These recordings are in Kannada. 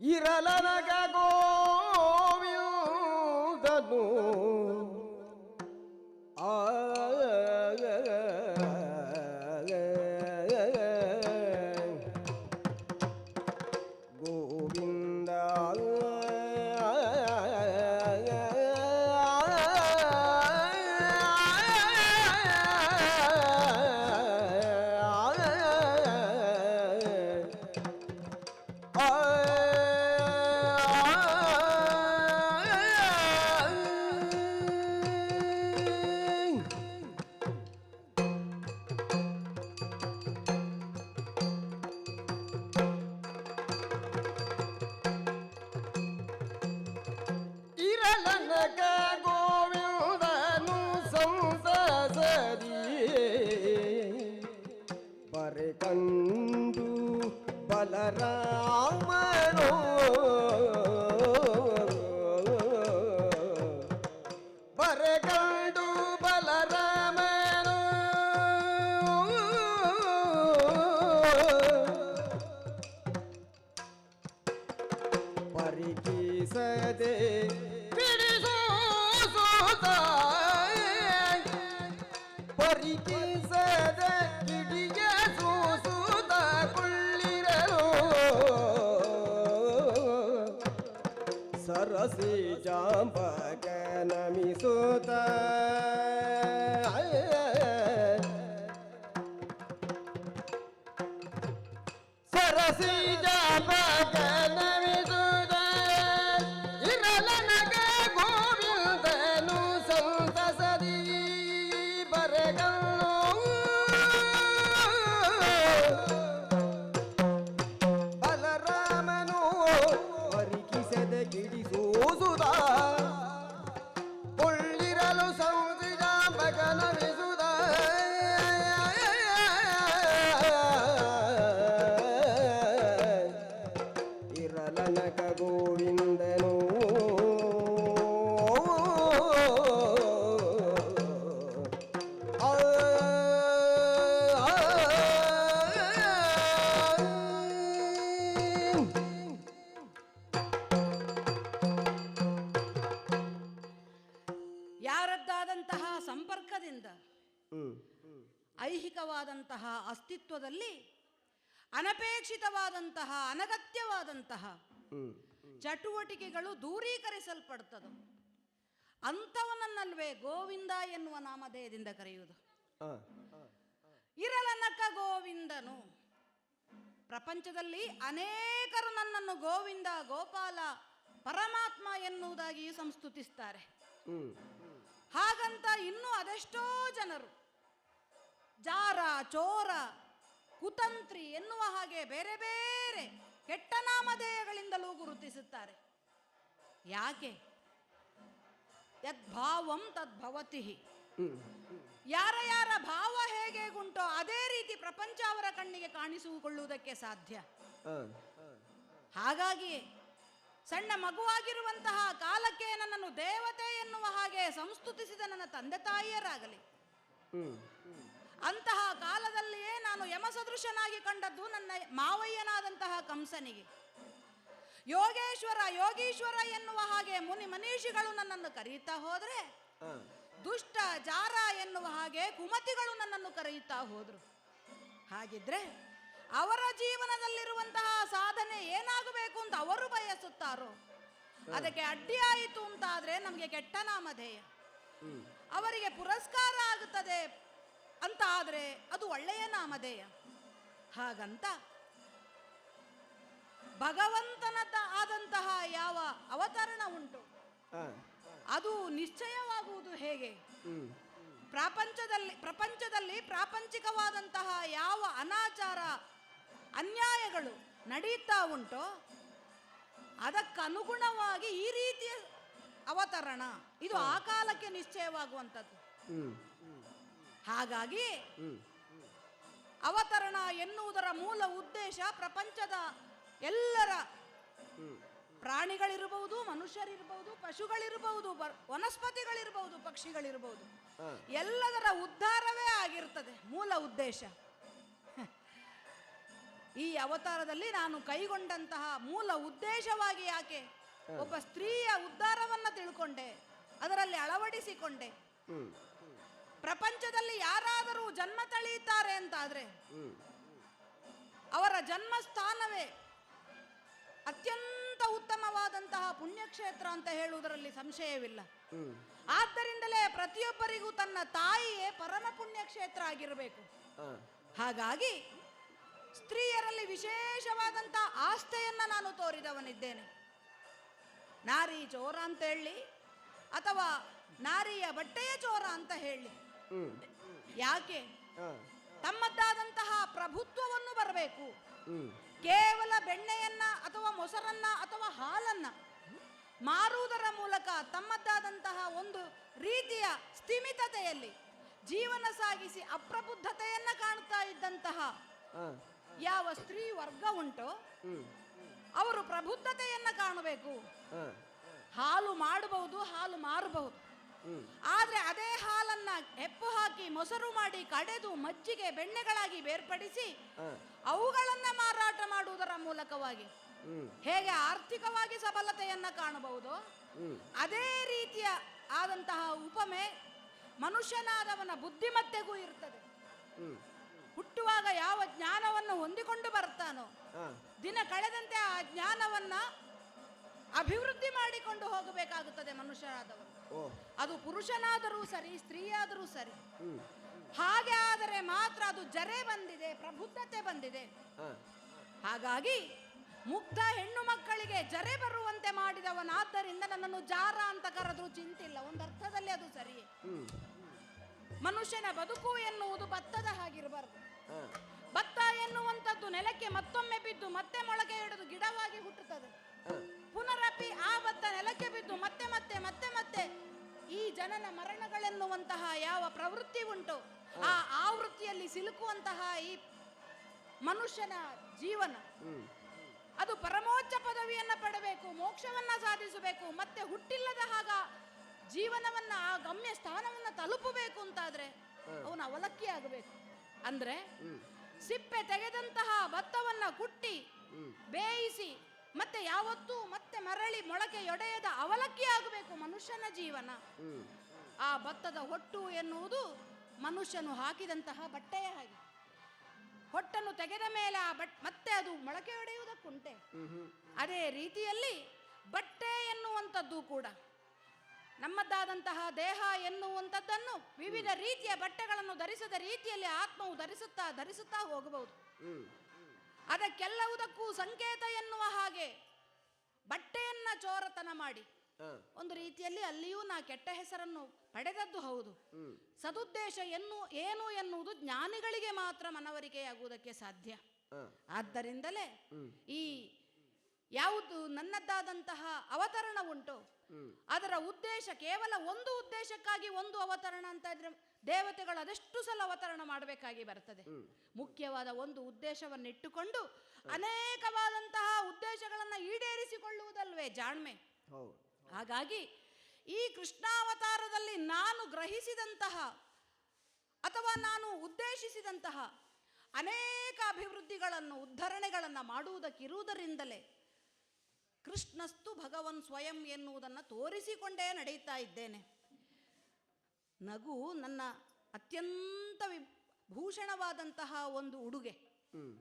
ಇರಲನಗ ಗೋವಿಂದನು ಆ رسي جابك ಐಹಿಕವಾದಂತಹ ಅಸ್ತಿತ್ವದಲ್ಲಿ ಅನಪೇಕ್ಷಿತವಾದಂತಹ ಅನಗತ್ಯವಾದಂತಹ ಚಟುವಟಿಕೆಗಳು ದೂರೀಕರಿಸಲ್ಪಡ್ತದೆ ಅಂಥವನನ್ನಲ್ವೇ ಗೋವಿಂದ ಎನ್ನುವ ನಾಮಧೇಯದಿಂದ ಕರೆಯುವುದು. ಇರಲನಕ ಗೋವಿಂದನು. ಪ್ರಪಂಚದಲ್ಲಿ ಅನೇಕರು ನನ್ನನ್ನು ಗೋವಿಂದ ಗೋಪಾಲ ಪರಮಾತ್ಮ ಎನ್ನುವುದಾಗಿ ಸಂಸ್ತುತಿಸ್ತಾರೆ. ಹಾಗಂತ ಇನ್ನೂ ಅದೆಷ್ಟೋ ಜನರು ಜಾರ ಚೋರ ಕುತಂತ್ರಿ ಎನ್ನುವ ಹಾಗೆ ಬೇರೆ ಬೇರೆ ಕೆಟ್ಟ ನಾಮಧೇಯಗಳಿಂದಲೂ ಗುರುತಿಸುತ್ತಾರೆ. ಯಾಕೆ? ಯದ್ಭಾವಂ ತದ್ಭವತಿ. ಯಾರ ಯಾರ ಭಾವ ಹೇಗೆ ಉಂಟೋ ಅದೇ ರೀತಿ ಪ್ರಪಂಚ ಅವರ ಕಣ್ಣಿಗೆ ಕಾಣಿಸಿಕೊಳ್ಳುವುದಕ್ಕೆ ಸಾಧ್ಯ. ಹಾಗಾಗಿ ಸಣ್ಣ ಮಗುವಾಗಿರುವಂತಹ ಕಾಲಕ್ಕೆ ನನ್ನನ್ನು ದೇವತೆ ಎನ್ನುವ ಹಾಗೆ ಸಂಸ್ತುತಿಸಿದ ನನ್ನ ತಂದೆ ತಾಯಿಯರಾಗಲಿ. ಅಂತಹ ಕಾಲದಲ್ಲಿಯೇ ನಾನು ಯಮಸದೃಶನಾಗಿ ಕಂಡದ್ದು ನನ್ನ ಮಾವಯ್ಯನಾದಂತಹ ಕಂಸನಿಗೆ. ಯೋಗೇಶ್ವರ ಯೋಗೀಶ್ವರ ಎನ್ನುವ ಹಾಗೆ ಮುನಿ ಮನೀಷಿಗಳು ನನ್ನನ್ನು ಕರೆಯುತ್ತಾ ಹೋದರೆ ದುಷ್ಟ ಜಾರ ಎನ್ನುವ ಹಾಗೆ ಕುಮತಿಗಳು ನನ್ನನ್ನು ಕರೆಯುತ್ತಾ ಹೋದರು. ಹಾಗಿದ್ರೆ ಅವರ ಜೀವನದಲ್ಲಿರುವಂತಹ ಸಾಧನೆ ಏನಾಗಬೇಕು ಅಂತ ಅವರು ಬಯಸುತ್ತಾರೋ ಅದಕ್ಕೆ ಅಡ್ಡಿಯಾಯಿತು ಅಂತಾದ್ರೆ ನಮಗೆ ಕೆಟ್ಟ ನಾಮಧೇಯ ಅವರಿಗೆ ಪುರಸ್ಕಾರ ಆಗುತ್ತದೆ. ಅಂತ ಆದರೆ ಅದು ಒಳ್ಳೆಯ ನಾಮಧೇಯ. ಹಾಗಂತ ಭಗವಂತನದ ಆದಂತಹ ಯಾವ ಅವತರಣ ಉಂಟು? ಅದು ನಿಶ್ಚಯವಾಗುವುದು ಹೇಗೆ? ಪ್ರಪಂಚದಲ್ಲಿ ಪ್ರಪಂಚದಲ್ಲಿ ಪ್ರಾಪಂಚಿಕವಾದಂತಹ ಯಾವ ಅನಾಚಾರ ಅನ್ಯಾಯಗಳು ನಡೀತಾ ಉಂಟೋ ಅದಕ್ಕನುಗುಣವಾಗಿ ಈ ರೀತಿಯ ಅವತರಣ. ಇದು ಆ ಕಾಲಕ್ಕೆ ನಿಶ್ಚಯವಾಗುವಂಥದ್ದು. ಹಾಗಾಗಿ ಅವತರಣ ಎನ್ನುವುದರ ಮೂಲ ಉದ್ದೇಶ ಪ್ರಪಂಚದ ಎಲ್ಲರ ಪ್ರಾಣಿಗಳಿರಬಹುದು ಮನುಷ್ಯರಿರಬಹುದು ಪಶುಗಳಿರಬಹುದು ವನಸ್ಪತಿಗಳಿರಬಹುದು ಪಕ್ಷಿಗಳಿರಬಹುದು. ಎಲ್ಲದರ ಉದ್ಧಾರವೇ ಆಗಿರ್ತದೆ ಮೂಲ ಉದ್ದೇಶ. ಈ ಅವತಾರದಲ್ಲಿ ನಾನು ಕೈಗೊಂಡಂತಹ ಮೂಲ ಉದ್ದೇಶವಾಗಿ ಯಾಕೆ ಒಬ್ಬ ಸ್ತ್ರೀಯ ಉದ್ಧಾರವನ್ನು ತಿಳ್ಕೊಂಡೆ ಅದರಲ್ಲಿ ಅಳವಡಿಸಿಕೊಂಡೆ. ಪ್ರಪಂಚದಲ್ಲಿ ಯಾರಾದರೂ ಜನ್ಮ ತಳೆಯುತ್ತಾರೆ ಅಂತಾದ್ರೆ ಅವರ ಜನ್ಮ ಸ್ಥಾನವೇ ಅತ್ಯಂತ ಉತ್ತಮವಾದಂತಹ ಪುಣ್ಯಕ್ಷೇತ್ರ ಅಂತ ಹೇಳುವುದರಲ್ಲಿ ಸಂಶಯವಿಲ್ಲ. ಆದ್ದರಿಂದಲೇ ಪ್ರತಿಯೊಬ್ಬರಿಗೂ ತನ್ನ ತಾಯಿಯೇ ಪರಮ ಪುಣ್ಯಕ್ಷೇತ್ರ ಆಗಿರಬೇಕು. ಹಾಗಾಗಿ ಸ್ತ್ರೀಯರಲ್ಲಿ ವಿಶೇಷವಾದಂಥ ಆಸ್ಥೆಯನ್ನು ನಾನು ತೋರಿದವನಿದ್ದೇನೆ. ನಾರಿ ಚೋರ ಅಂತ ಹೇಳಿ ಅಥವಾ ನಾರಿಯ ಬಟ್ಟೆಯ ಚೋರ ಅಂತ ಹೇಳಿ. ಯಾಕೆ? ತಮ್ಮದ್ದಾದಂತಹ ಪ್ರಭುತ್ವವನ್ನು ಬರಬೇಕು. ಕೇವಲ ಬೆಣ್ಣೆಯನ್ನ ಅಥವಾ ಮೊಸರನ್ನ ಅಥವಾ ಹಾಲನ್ನ ಮಾರುವುದರ ಮೂಲಕ ತಮ್ಮದ್ದಾದಂತಹ ಒಂದು ರೀತಿಯ ಸ್ಥಿಮಿತತೆಯಲ್ಲಿ ಜೀವನ ಸಾಗಿಸಿ ಅಪ್ರಬುದ್ಧತೆಯನ್ನ ಕಾಣುತ್ತಾ ಇದ್ದಂತಹ ಯಾವ ಸ್ತ್ರೀ ವರ್ಗ ಉಂಟೋ ಅವರು ಪ್ರಬುದ್ಧತೆಯನ್ನ ಕಾಣಬೇಕು. ಹಾಲು ಮಾಡಬಹುದು ಹಾಲು ಮಾರಬಹುದು. ಆದ್ರೆ ಅದೇ ಹಾಲನ್ನ ಹೆಪ್ಪು ಹಾಕಿ ಮೊಸರು ಮಾಡಿ ಕಡೆದು ಮಜ್ಜಿಗೆ ಬೆಣ್ಣೆಗಳಾಗಿ ಬೇರ್ಪಡಿಸಿ ಅವುಗಳನ್ನು ಮಾರಾಟ ಮಾಡುವುದರ ಮೂಲಕವಾಗಿ ಹೇಗೆ ಆರ್ಥಿಕವಾಗಿ ಸಬಲತೆಯನ್ನ ಕಾಣಬಹುದು? ಅದೇ ರೀತಿಯ ಆದಂತಹ ಉಪಮೆ ಮನುಷ್ಯನಾದವನ ಬುದ್ಧಿಮತ್ತೆಗೂ ಇರ್ತದೆ. ಹುಟ್ಟುವಾಗ ಯಾವ ಜ್ಞಾನವನ್ನು ಹೊಂದಿಕೊಂಡು ಬರ್ತಾನೋ ದಿನ ಕಳೆದಂತೆ ಆ ಜ್ಞಾನವನ್ನ ಅಭಿವೃದ್ಧಿ ಮಾಡಿಕೊಂಡು ಹೋಗಬೇಕಾಗುತ್ತದೆ ಮನುಷ್ಯನಾದವನು. ಅದು ಪುರುಷನಾದರೂ ಸರಿ ಸ್ತ್ರೀಯಾದರೂ ಸರಿ. ಹಾಗೆ ಆದರೆ ಮಾತ್ರ ಅದು ಜರೆ ಬಂದಿದೆ ಪ್ರಬುದ್ಧತೆ ಬಂದಿದೆ. ಹಾಗಾಗಿ ಮುಕ್ತ ಹೆಣ್ಣು ಮಕ್ಕಳಿಗೆ ಜರೆ ಬರುವಂತೆ ಮಾಡಿದವನಾದ್ದರಿಂದ ನನ್ನನ್ನು ಜಾರ ಅಂತ ಕರೆದ್ರೂ ಚಿಂತಿಲ್ಲ. ಒಂದು ಅರ್ಥದಲ್ಲಿ ಅದು ಸರಿ. ಮನುಷ್ಯನ ಬದುಕು ಎನ್ನುವುದು ಭತ್ತದ ಹಾಗಿರಬಾರ್ದು. ಭತ್ತ ಎನ್ನುವಂಥದ್ದು ನೆಲಕ್ಕೆ ಮತ್ತೊಮ್ಮೆ ಬಿದ್ದು ಮತ್ತೆ ಮೊಳಕೆ ಹಿಡಿದು ಗಿಡವಾಗಿ ಹುಟ್ಟುತ್ತದೆ. ಪುನರಪಿ ಆ ಭತ್ತ ನೆಲಕ್ಕೆ ಬಿದ್ದು ಮತ್ತೆ ಮತ್ತೆ ಮತ್ತೆ ಮತ್ತೆ ಈ ಜನನ ಮರಣಗಳೆನ್ನುವಂತಹ ಯಾವ ಪ್ರವೃತ್ತಿ ಉಂಟು? ಆ ಆವೃತ್ತಿಯಲ್ಲಿ ಸಿಲುಕುವಂತಹ ಈ ಮನುಷ್ಯನ ಜೀವನ. ಅದು ಪರಮೋಚ್ಚ ಪದವಿಯನ್ನ ಪಡಬೇಕು ಮೋಕ್ಷವನ್ನ ಸಾಧಿಸಬೇಕು ಮತ್ತೆ ಹುಟ್ಟಿಲ್ಲದ ಹಾಗ ಜೀವನವನ್ನ ಆ ಗಮ್ಯ ಸ್ಥಾನವನ್ನ ತಲುಪಬೇಕು ಅಂತಾದ್ರೆ ಅವನು ಅವಲಕ್ಕಿ ಆಗಬೇಕು. ಅಂದ್ರೆ ಸಿಪ್ಪೆ ತೆಗೆದಂತಹ ಭತ್ತವನ್ನ ಕುಟ್ಟಿ ಬೇಯಿಸಿ ಮತ್ತೆ ಯಾವತ್ತೂ ಮತ್ತೆ ಮರಳಿ ಮೊಳಕೆಯೊಡೆಯದ ಅವಲಕ್ಕಿ ಆಗಬೇಕು ಮನುಷ್ಯನ ಜೀವನ. ಆ ಭತ್ತದ ಹೊಟ್ಟು ಎನ್ನುವುದು ಮನುಷ್ಯನು ಹಾಕಿದಂತಹ ಬಟ್ಟೆಯ ಹಾಗೆ. ಹೊಟ್ಟನ್ನು ತೆಗೆದ ಮೇಲೆ ಆ ಬಟ್ ಮತ್ತೆ ಅದು ಮೊಳಕೆ ಒಡೆಯುವುದಕ್ಕುಂಟೆ ಅದೇ ರೀತಿಯಲ್ಲಿ ಬಟ್ಟೆ ಎನ್ನುವಂಥದ್ದು ಕೂಡ. ನಮ್ಮದ್ದಾದಂತಹ ದೇಹ ಎನ್ನುವಂಥದ್ದನ್ನು ವಿವಿಧ ರೀತಿಯ ಬಟ್ಟೆಗಳನ್ನು ಧರಿಸದ ರೀತಿಯಲ್ಲಿ ಆತ್ಮವು ಧರಿಸುತ್ತಾ ಧರಿಸುತ್ತಾ ಹೋಗಬಹುದು. ಅದಕ್ಕೆಲ್ಲವುದಕ್ಕೂ ಸಂಕೇತ ಎನ್ನುವ ಹಾಗೆ ಬಟ್ಟೆಯನ್ನ ಚೋರತನ ಮಾಡಿ. ಒಂದು ರೀತಿಯಲ್ಲಿ ಅಲ್ಲಿಯೂ ನಾ ಕೆಟ್ಟ ಹೆಸರನ್ನು ಪಡೆದದ್ದು ಹೌದು. ಸದುದ್ದೇಶ ಎನ್ನು ಏನು ಎನ್ನುವುದು ಜ್ಞಾನಿಗಳಿಗೆ ಮಾತ್ರ ಮನವರಿಕೆಯಾಗುವುದಕ್ಕೆ ಸಾಧ್ಯ. ಆದ್ದರಿಂದಲೇ ಈ ಯಾವುದು ನನ್ನದ್ದಾದಂತಹ ಅವತರಣ ಉಂಟು. ಅದರ ಉದ್ದೇಶ ಕೇವಲ ಒಂದು ಉದ್ದೇಶಕ್ಕಾಗಿ ಒಂದು ಅವತರಣ ಅಂತ ಇದ್ರೆ ದೇವತೆಗಳು ಅದೆಷ್ಟು ಸಲ ಅವತರಣ ಮಾಡಬೇಕಾಗಿ ಬರ್ತದೆ ಮುಖ್ಯವಾದ ಒಂದು ಉದ್ದೇಶವನ್ನಿಟ್ಟುಕೊಂಡು ಅನೇಕವಾದಂತಹ ಉದ್ದೇಶಗಳನ್ನು ಈಡೇರಿಸಿಕೊಳ್ಳುವುದಲ್ವೇ ಜಾಣ್ಮೆ. ಹಾಗಾಗಿ ಈ ಕೃಷ್ಣಾವತಾರದಲ್ಲಿ ನಾನು ಗ್ರಹಿಸಿದಂತಹ ಅಥವಾ ನಾನು ಉದ್ದೇಶಿಸಿದಂತಹ ಅನೇಕ ಅಭಿವೃದ್ಧಿಗಳನ್ನು ಉದ್ಧರಣೆಗಳನ್ನು ಮಾಡುವುದಕ್ಕಿರುವುದರಿಂದಲೇ ಕೃಷ್ಣಸ್ತು ಭಗವನ್ ಸ್ವಯಂ ಎನ್ನುವುದನ್ನು ತೋರಿಸಿಕೊಂಡೇ ನಡೆಯುತ್ತಾ ಇದ್ದೇನೆ. ನಗು ನನ್ನ ಅತ್ಯಂತ ವಿ ಭೂಷಣವಾದಂತಹ ಒಂದು ಉಡುಗೆ.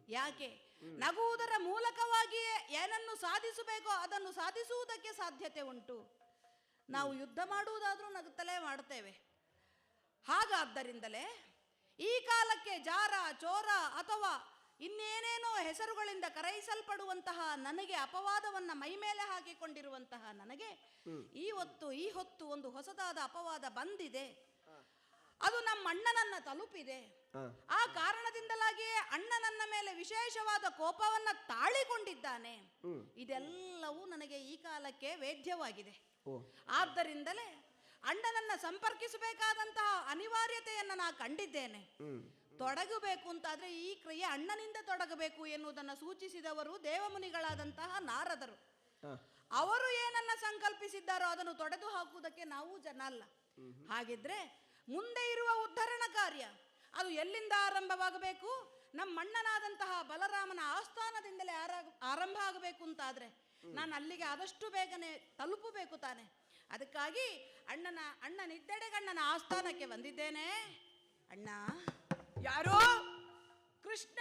ಯಾಕೆ? ನಗುವುದರ ಮೂಲಕವಾಗಿಯೇ ಏನನ್ನು ಸಾಧಿಸಬೇಕೋ ಅದನ್ನು ಸಾಧಿಸುವುದಕ್ಕೆ ಸಾಧ್ಯತೆ ಉಂಟು. ನಾವು ಯುದ್ಧ ಮಾಡುವುದಾದರೂ ನಗುತ್ತಲೇ ಮಾಡ್ತೇವೆ ಹಾಗಾದ್ದರಿಂದಲೇ ಈ ಕಾಲಕ್ಕೆ ಜಾರ ಚೋರ ಅಥವಾ ಇನ್ನೇನೇನೋ ಹೆಸರುಗಳಿಂದ ಕರೆಯಿಸಲ್ಪಡುವಂತಹ ನನಗೆ ಅಪವಾದವನ್ನ ಮೈಮೇಲೆ ಹಾಕಿಕೊಂಡಿರುವಂತಹ ನನಗೆ ಈ ಹೊತ್ತು ಈ ಹೊತ್ತು ಒಂದು ಹೊಸದಾದ ಅಪವಾದ ಬಂದಿದೆ. ಅದು ನಮ್ಮ ಅಣ್ಣನನ್ನ ತಲುಪಿದೆ. ಆ ಕಾರಣದಿಂದಲಾಗಿಯೇ ಅಣ್ಣ ನನ್ನ ಮೇಲೆ ವಿಶೇಷವಾದ ಕೋಪವನ್ನ ತಾಳಿಕೊಂಡಿದ್ದಾನೆ. ಇದೆಲ್ಲವೂ ನನಗೆ ಈ ಕಾಲಕ್ಕೆ ವೇದ್ಯವಾಗಿದೆ. ಆದ್ದರಿಂದಲೇ ಅಣ್ಣನನ್ನ ಸಂಪರ್ಕಿಸಬೇಕಾದಂತಹ ಅನಿವಾರ್ಯತೆಯನ್ನು ನಾ ಕಂಡಿದ್ದೇನೆ. ತೊಡಗಬೇಕು ಅಂತಾದ್ರೆ ಈ ಕ್ರಿಯೆ ಅಣ್ಣನಿಂದ ತೊಡಗಬೇಕು ಎನ್ನುವುದನ್ನು ಸೂಚಿಸಿದವರು ದೇವಮುನಿಗಳಾದಂತಹ ನಾರದರು. ಅವರು ಏನನ್ನ ಸಂಕಲ್ಪಿಸಿದ್ದಾರೋ ಅದನ್ನು ತೊಡೆದು ಹಾಕುವುದಕ್ಕೆ ನಾವು ಜನ ಅಲ್ಲ. ಹಾಗಿದ್ರೆ ಮುಂದೆ ಇರುವ ಉದ್ಧರಣ ಕಾರ್ಯ ಅದು ಎಲ್ಲಿಂದ ಆರಂಭವಾಗಬೇಕು? ನಮ್ಮ ಅಣ್ಣನಾದಂತಹ ಬಲರಾಮನ ಆಸ್ಥಾನದಿಂದಲೇ ಆರಂಭ ಆಗಬೇಕು ಅಂತಾದರೆ ನಾನು ಅಲ್ಲಿಗೆ ಆದಷ್ಟು ಬೇಗನೆ ತಲುಪಬೇಕು ತಾನೆ. ಅದಕ್ಕಾಗಿ ಅಣ್ಣನ ಅಣ್ಣನಿದ್ದೆಡೆಗಣ್ಣನ ಆಸ್ಥಾನಕ್ಕೆ ಬಂದಿದ್ದೇನೆ. ಅಣ್ಣ. ಯಾರು? ಕೃಷ್ಣ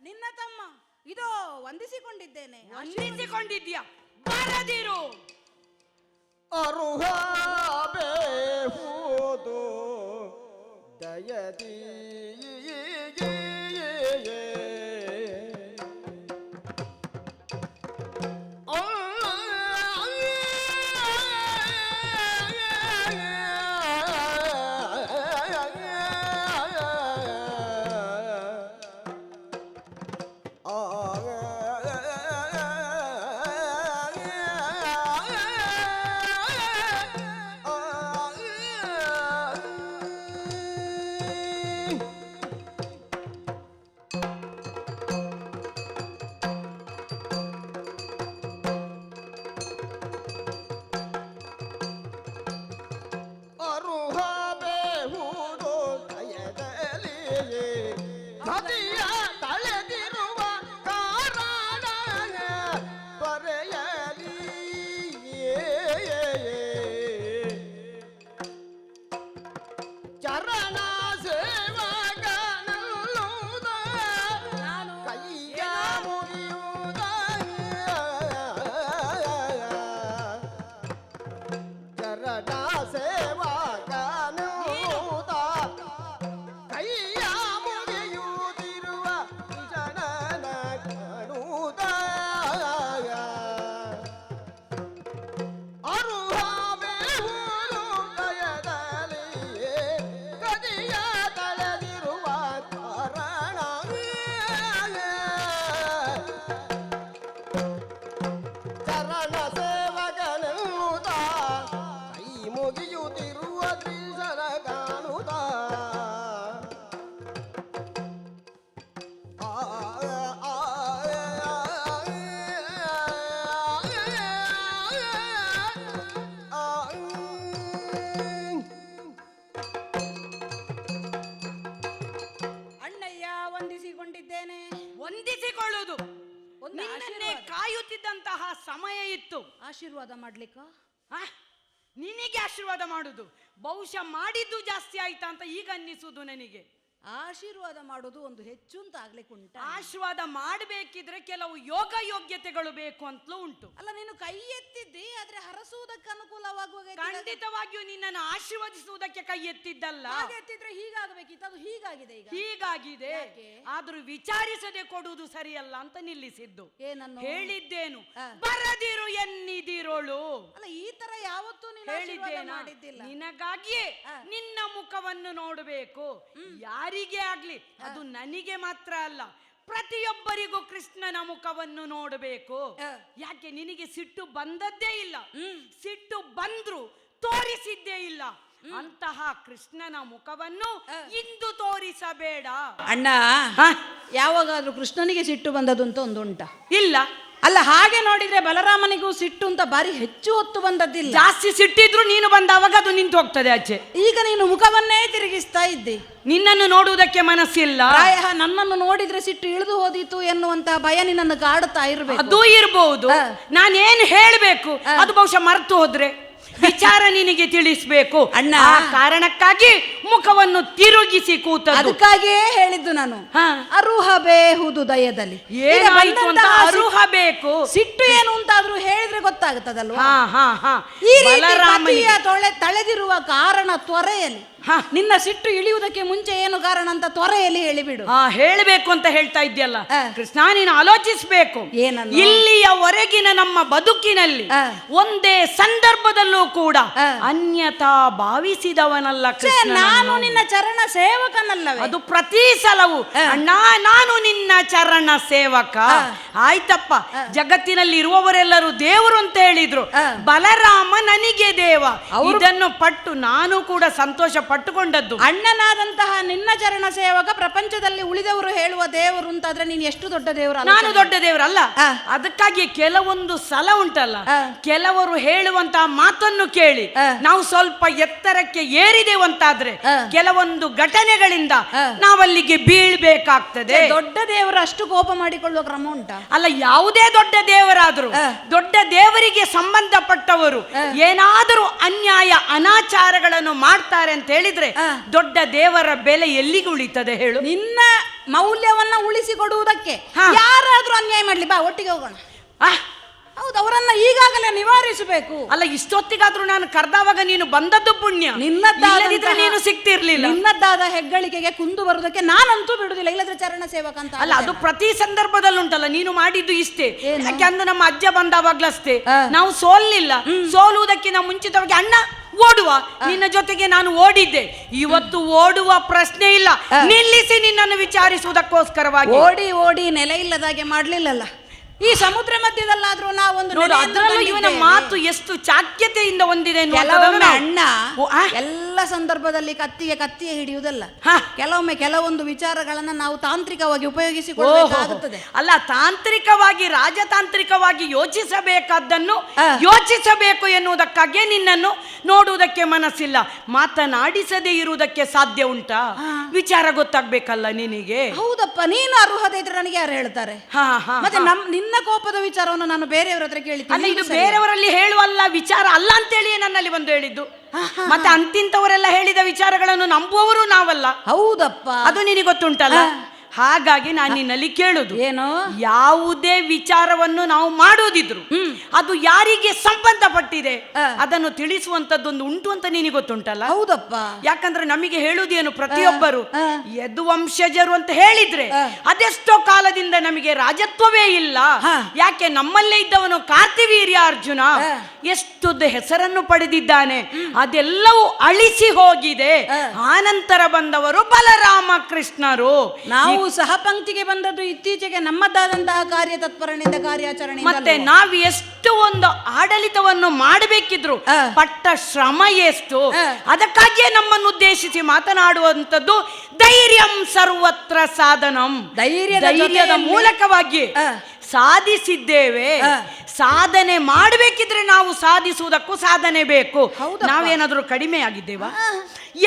ನಿನ್ನ ತಮ್ಮ. ಇದು ವಂದಿಸಿಕೊಂಡಿದ್ದೇನೆ. ವಂದಿಸಿಕೊಂಡಿದ್ಯಾ ಬರದಿರು. ಅರುಹಾಬೇಹುದು ದಯದಿ ಮಾಡುದು. ಬಹುಶಃ ಮಾಡಿದ್ದು ಜಾಸ್ತಿ ಆಯ್ತಾ ಅಂತ ಈಗ ಅನ್ನಿಸುವುದು ನನಗೆ. ಆಶೀರ್ವಾದ ಮಾಡೋದು ಒಂದು ಹೆಚ್ಚು ಅಂತ ಆಗ್ಲಿಕ್ಕೆ ಉಂಟು ಆಶೀರ್ವಾದ ಮಾಡಬೇಕಿದ್ರೆ ಕೆಲವು ಯೋಗ ಯೋಗ್ಯತೆಗಳು ಬೇಕು ಅಂತಲೂ ಉಂಟು. ಅಲ್ಲ ನೀನು ಕೈ ಎತ್ತಿದ್ದಿ ಆದ್ರೆ ಹರಸುವುದಕ್ಕೆ ಅನುಕೂಲವಾಗುವಾಗ ಖಂಡಿತವಾಗಿಯೂ ನಿನ್ನನ್ನು ಆಶೀರ್ವದಿಸುವುದಕ್ಕೆ ಕೈ ಎತ್ತಿದ್ದಲ್ಲ. ಹಾಗೆ ಎತ್ತಿದ್ರೆ ಹೀಗಾಗಬೇಕಿತ್ತು ಅದು ಹೀಗಾಗಿದೆ ಈಗ. ಹೀಗಾಗಿದೆ? ಆದ್ರೂ ವಿಚಾರಿಸದೆ ಕೊಡುವುದು ಸರಿಯಲ್ಲ ಅಂತ ನಿಲ್ಲಿಸಿದ್ದು. ಏನನ್ನು ಹೇಳಿದ್ದೇನು. ಬರದಿರು ಎನ್ನಿದಿರೋಳು. ಅಲ್ಲ ಈ ತರ ಯಾವತ್ತೂ ನೀನು ಹೇಳಿದ್ದೇನೆ? ನಿನಗಾಗಿಯೇ ನಿನ್ನ ಮುಖವನ್ನು ನೋಡಬೇಕು. ಯಾರಿಗೇ ಆಗ್ಲಿ ಅದು ನನಗೆ ಮಾತ್ರ ಅಲ್ಲ ಪ್ರತಿಯೊಬ್ಬರಿಗೂ ಕೃಷ್ಣನ ಮುಖವನ್ನು ನೋಡಬೇಕು. ಯಾಕೆ ನಿನಗೆ ಸಿಟ್ಟು ಬಂದದ್ದೇ ಇಲ್ಲ. ಸಿಟ್ಟು ಬಂದ್ರು ತೋರಿಸಿದ್ದೇ ಇಲ್ಲ. ಅಂತಹ ಕೃಷ್ಣನ ಮುಖವನ್ನು ಇಂದು ತೋರಿಸಬೇಡ. ಅಣ್ಣ? ಯಾವಾಗಾದ್ರೂ ಕೃಷ್ಣನಿಗೆ ಸಿಟ್ಟು ಬಂದದ್ದು ಅಂತ ಒಂದುಂಟ? ಇಲ್ಲ. ಅಲ್ಲ ಹಾಗೆ ನೋಡಿದ್ರೆ ಬಲರಾಮನಿಗೂ ಸಿಟ್ಟು ಅಂತ ಬಾರಿ ಹೆಚ್ಚು ಹೊತ್ತು ಬಂದದ್ದಿಲ್ಲ. ಜಾಸ್ತಿ ಸಿಟ್ಟಿದ್ರು ನೀನು ಬಂದವಾಗ ಅದು ನಿಂತು ಹೋಗ್ತದೆ ಆಚೆ. ಈಗ ನೀನು ಮುಖವನ್ನೇ ತಿರುಗಿಸ್ತಾ ಇದ್ದಿ. ನಿನ್ನನ್ನು ನೋಡುವುದಕ್ಕೆ ಮನಸ್ಸಿಲ್ಲ. ಪ್ರಾಯ ನನ್ನನ್ನು ನೋಡಿದ್ರೆ ಸಿಟ್ಟು ಇಳಿದು ಹೋದೀತು ಎನ್ನುವಂತ ಭಯ ನಿನ್ನನ್ನು ಕಾಡುತ್ತಾ ಇರ್ಬೇಕು. ಅದು ಇರಬಹುದು. ನಾನೇನು ಹೇಳಬೇಕು? ಅದು ಬಹುಶಃ ಮರೆತು ಹೋದ್ರೆ. ವಿಚಾರ ನಿನಗೆ ತಿಳಿಸಬೇಕು. ಅಣ್ಣ. ಆ ಕಾರಣಕ್ಕಾಗಿ ಮುಖವನ್ನು ತಿರುಗಿಸಿ ಕೂತ ಅದಕ್ಕಾಗಿಯೇ ಹೇಳಿದ್ದು ನಾನು. ಹಾ. ಅರುಹಬೇಹುದು ದಯದಲ್ಲಿ. ಅರುಹ ಬೇಕು. ಸಿಟ್ಟು- ಏನು ಅಂತಾದ್ರೂ ಹೇಳಿದ್ರೆ ಗೊತ್ತಾಗುತ್ತದಲ್ವಾ? ಹಾ ಹಾ ಹಾ. ಈ ರೀತಿ ತಳೆದಿರುವ ಕಾರಣ ತ್ವರೆಯಲ್ಲಿ. ನಿನ್ನ ಸಿಟ್ಟು ಇಳಿಯುವುದಕ್ಕೆ ಮುಂಚೆ ಏನು ಕಾರಣ ಅಂತ ತೊರೆಯಲ್ಲಿ ಹೇಳಿಬಿಡು. ಆ ಹೇಳಬೇಕು ಅಂತ ಹೇಳ್ತಾ ಇದ್ದೀಯಲ್ಲ. ಕೃಷ್ಣ ನೀನು ಆಲೋಚಿಸಬೇಕು. ಏನನ್ನು? ಇಲ್ಲಿಯವರೆಗಿನ ನಮ್ಮ ಬದುಕಿನಲ್ಲಿ ಒಂದೇ ಸಂದರ್ಭದಲ್ಲೂ ಕೂಡ. ಅನ್ಯತಾ ಭಾವಿಸಿದವನಲ್ಲ ಕೃಷ್ಣ ನಾನು ನಿನ್ನ ಚರಣ ಸೇವಕನಲ್ಲವೇ? ಅದು ಪ್ರತಿ ಸಲವು. ನಾನು ನಿನ್ನ ಚರಣ ಸೇವಕ. ಆಯ್ತಪ್ಪ. ಜಗತ್ತಿನಲ್ಲಿ ಇರುವವರೆಲ್ಲರೂ ದೇವರು ಅಂತ ಹೇಳಿದ್ರು. ಬಲರಾಮ ನನಗೆ ದೇವ. ಇದನ್ನು ಪಟ್ಟು ನಾನು ಕೂಡ ಸಂತೋಷ ಪಟ್ಟುಕೊಂಡದ್ದು. ಅಣ್ಣನಾದಂತಹ ನಿನ್ನ ಚರಣ ಸೇವಕ ಪ್ರಪಂಚದಲ್ಲಿ ಉಳಿದವರು ಹೇಳುವ ದೇವರು ಅಂತಾದ್ರೆ ನೀನು ಎಷ್ಟು ದೊಡ್ಡ ದೇವರು ನಾನು ದೊಡ್ಡ ದೇವರಲ್ಲ ಅದಕ್ಕಾಗಿ ಕೆಲವೊಂದು ಸಲ ಉಂಟಲ್ಲ ಕೆಲವರು ಹೇಳುವಂತಹ ಮಾತನ್ನು ಕೇಳಿ. ನಾವು ಸ್ವಲ್ಪ ಎತ್ತರಕ್ಕೆ ಏರಿದೆವಂತಾದ್ರೆ ಅಂತಾದ್ರೆ ಕೆಲವೊಂದು ಘಟನೆಗಳಿಂದ. ನಾವಲ್ಲಿಗೆ ಬೀಳ್ಬೇಕಾಗ್ತದೆ. ದೊಡ್ಡ ದೇವರು ಅಷ್ಟು ಕೋಪ ಮಾಡಿಕೊಳ್ಳುವ ಕ್ರಮ ಉಂಟಾ? ಅಲ್ಲ ಯಾವುದೇ ದೊಡ್ಡ ದೇವರಾದರೂ ದೊಡ್ಡ ದೇವರಿಗೆ ಸಂಬಂಧಪಟ್ಟವರು ಏನಾದರೂ ಅನ್ಯಾಯ ಅನಾಚಾರಗಳನ್ನು ಮಾಡ್ತಾರೆ ಅಂತ ಹೇಳಿದ್ರೆ ದೊಡ್ಡ ದೇವರ ಬೆಲೆ ಎಲ್ಲಿಗೆ ಉಳಿತದೆ ಹೇಳು? ನಿನ್ನ ಮೌಲ್ಯವನ್ನ ಉಳಿಸಿಕೊಡುವುದಕ್ಕೆ ಹಾ. ಯಾರಾದ್ರೂ ಅನ್ಯಾಯ ಮಾಡ್ಲಿ ಬಾ ಒಟ್ಟಿಗೆ ಹೋಗೋಣ. ಆಹ್ ಹೌದು ಅವರನ್ನ ಈಗಾಗಲೇ ನಿವಾರಿಸಬೇಕು. ಅಲ್ಲ ಇಷ್ಟೊತ್ತಿಗಾದ್ರೂ ನಾನು ಕರ್ದವಾಗ ನೀನು ಬಂದದ್ದು ಪುಣ್ಯ. ನಿನ್ನದ್ದಾದ್ರೆ ನೀನು ಸಿಗ್ತಿರ್ಲಿಲ್ಲ. ನಿನ್ನದ್ದಾದ ಹೆಗ್ಗಳಿಕೆಗೆ ಕುಂದು ಬರುವುದಕ್ಕೆ ನಾನಂತೂ ಬಿಡುದಿಲ್ಲ ಇಲ್ಲದ್ರೆ ಚರಣ ಸೇವಕ ಅಂತ ಅಲ್ಲ ಅದು ಪ್ರತಿ ಸಂದರ್ಭದಲ್ಲಿ ಉಂಟಲ್ಲ ನೀನು ಮಾಡಿದ್ದು ಇಷ್ಟೇ? ಯಾಕೆ ಅಂದ್ರೆ ನಮ್ಮ ಅಜ್ಜ ಬಂದಾವಾಗ್ಲಷ್ಟೇ. ನಾವು ಸೋಲಿಲ್ಲ. ಸೋಲುವುದಕ್ಕಿಂತ ಮುಂಚಿತವಾಗಿ ಅಣ್ಣ ಓಡುವ. ನಿನ್ನ ಜೊತೆಗೆ ನಾನು ಓಡಿದ್ದೆ. ಇವತ್ತು ಓಡುವ ಪ್ರಶ್ನೆ ಇಲ್ಲ. ನಿಲ್ಲಿಸಿ ನಿನ್ನನ್ನು ವಿಚಾರಿಸುವುದಕ್ಕೋಸ್ಕರವಾಗಿ. ಓಡಿ ಓಡಿ ನೆಲೆ ಇಲ್ಲದಾಗೆ ಮಾಡ್ಲಿಲ್ಲಲ್ಲ. ಈ ಸಮುದ್ರ ಮಧ್ಯದಲ್ಲಾದ್ರೂ ನಾವೊಂದು ನೋಡು ನೆಲೆಯನ್ನು ಅದರಲ್ಲೂ ಇವನ ಕಂಡಿದ್ದೇವೆ. ಮಾತು ಎಷ್ಟು ಚಾಕ್ಯತೆಯಿಂದ ಹೊಂದಿದೆ ಕೆಲವೊಮ್ಮೆ ಅಣ್ಣ ಓ, ಆ? ಎಲ್ಲ ಸಂದರ್ಭದಲ್ಲಿ ಕತ್ತಿಗೆ ಕತ್ತಿಯೇ ಹಿಡಿಯುವುದಲ್ಲ ಹಾ. ಕೆಲವೊಮ್ಮೆ ಕೆಲವೊಂದು ವಿಚಾರಗಳನ್ನ ನಾವು ತಾಂತ್ರಿಕವಾಗಿ. ಉಪಯೋಗಿಸಿಕೊಳ್ಳಬೇಕಾಗುತ್ತದೆ ಅಲ್ಲ ತಾಂತ್ರಿಕವಾಗಿ ರಾಜತಾಂತ್ರಿಕವಾಗಿ ಯೋಚಿಸಬೇಕಾದ್ದನ್ನು ಆ. ಯೋಚಿಸಬೇಕು ಎನ್ನುವುದಕ್ಕಾಗಿ ನಿನ್ನನ್ನು ನೋಡುವುದಕ್ಕೆ ಮನಸ್ಸಿಲ್ಲ ಮಾತನಾಡಿಸದೇ ಇರುವುದಕ್ಕೆ ಸಾಧ್ಯ ಉಂಟಾ ವಿಚಾರ ಗೊತ್ತಾಗ್ಬೇಕಲ್ಲ ನಿನಗೆ ಹೌದಪ್ಪ ನೀನು ಅರ್ಹತೆ ಇದ್ರೆ ನನಗೆ ಯಾರು ಹೇಳ್ತಾರೆ ಹಾ ಹಾ ಮತ್ತೆ ನಮ್ ನಿನ್ನ ಕೋಪದ ವಿಚಾರವನ್ನು ನಾನು ಬೇರೆಯವರ ಹತ್ರ ಕೇಳಿದ್ದೆ ಅಲ್ಲ ಇದು. ಬೇರೆಯವರಲ್ಲಿ ಹೇಳುವಲ್ಲ ವಿಚಾರ ಅಲ್ಲ ಅಂತೇಳಿ ನನ್ನಲ್ಲಿ ಬಂದು ಹೇಳಿದ್ದು. ಮತ್ತೆ ಅಂತಿಂತವರೆಲ್ಲ ಹೇಳಿದ ವಿಚಾರಗಳನ್ನು ನಂಬುವವರು ನಾವಲ್ಲ. ಹೌದಪ್ಪ. ಅದು ನಿನಗೆ ಗೊತ್ತುಂಟಲ್ಲ? ಹಾಗಾಗಿ ನಾನು ನಿನ್ನಲ್ಲಿ ಕೇಳುದು. ಏನು? ಯಾವುದೇ ವಿಚಾರವನ್ನು ನಾವು ಮಾಡೋದಿದ್ರು ಅದು ಯಾರಿಗೆ ಸಂಬಂಧಪಟ್ಟಿದೆ. ಅದನ್ನು ತಿಳಿಸುವಂತದ್ದೊಂದು ಉಂಟು ಅಂತ ನಿನಗೆ ಗೊತ್ತುಂಟಲ್ಲ? ಹೌದಪ್ಪ. ಯಾಕಂದ್ರೆ ನಮಗೆ ಹೇಳುದೇನು ಪ್ರತಿಯೊಬ್ಬರು ಯದು ವಂಶಜರು ಅಂತ ಹೇಳಿದ್ರೆ ಅದೆಷ್ಟೋ ಕಾಲದಿಂದ ನಮಗೆ ರಾಜತ್ವವೇ ಇಲ್ಲ. ಯಾಕೆ ನಮ್ಮಲ್ಲೇ ಇದ್ದವನು ಕಾರ್ತಿವೀರ್ಯ ಅರ್ಜುನ. ಎಷ್ಟು ಹೆಸರನ್ನು ಪಡೆದಿದ್ದಾನೆ? ಅದೆಲ್ಲವೂ ಅಳಿಸಿ ಹೋಗಿದೆ. ಆನಂತರ ಬಂದವರು ಬಲರಾಮ ಕೃಷ್ಣರು. ನಾವು ಸಹ ಪಂಕ್ತಿಗೆ ಬಂದದ್ದು ಇತ್ತೀಚೆಗೆ ನಮ್ಮದಾದಂತಹ ಕಾರ್ಯ ತತ್ಪರನಿಂದ ಕಾರ್ಯಾಚರಣೆ ಮತ್ತೆ ನಾವು ಎಷ್ಟು ಒಂದು ಆಡಳಿತವನ್ನು ಮಾಡಬೇಕಿದ್ರು. ಪಟ್ಟ ಶ್ರಮ ಎಷ್ಟು ಅದಕ್ಕಾಗಿಯೇ ನಮ್ಮನ್ನು ಉದ್ದೇಶಿಸಿ ಮಾತನಾಡುವಂಥದ್ದು ಧೈರ್ಯಂ ಸರ್ವತ್ರ ಸಾಧನಂ ಧೈರ್ಯದ ಧೈರ್ಯದ ಮೂಲಕವಾಗಿ. ಸಾಧಿಸಿದ್ದೇವೆ. ಸಾಧನೆ ಮಾಡಬೇಕಿದ್ರೆ ನಾವು ಸಾಧಿಸುವುದಕ್ಕೂ ಸಾಧನೆ ಬೇಕು. ನಾವೇನಾದರೂ ಕಡಿಮೆ ಆಗಿದ್ದೇವಾ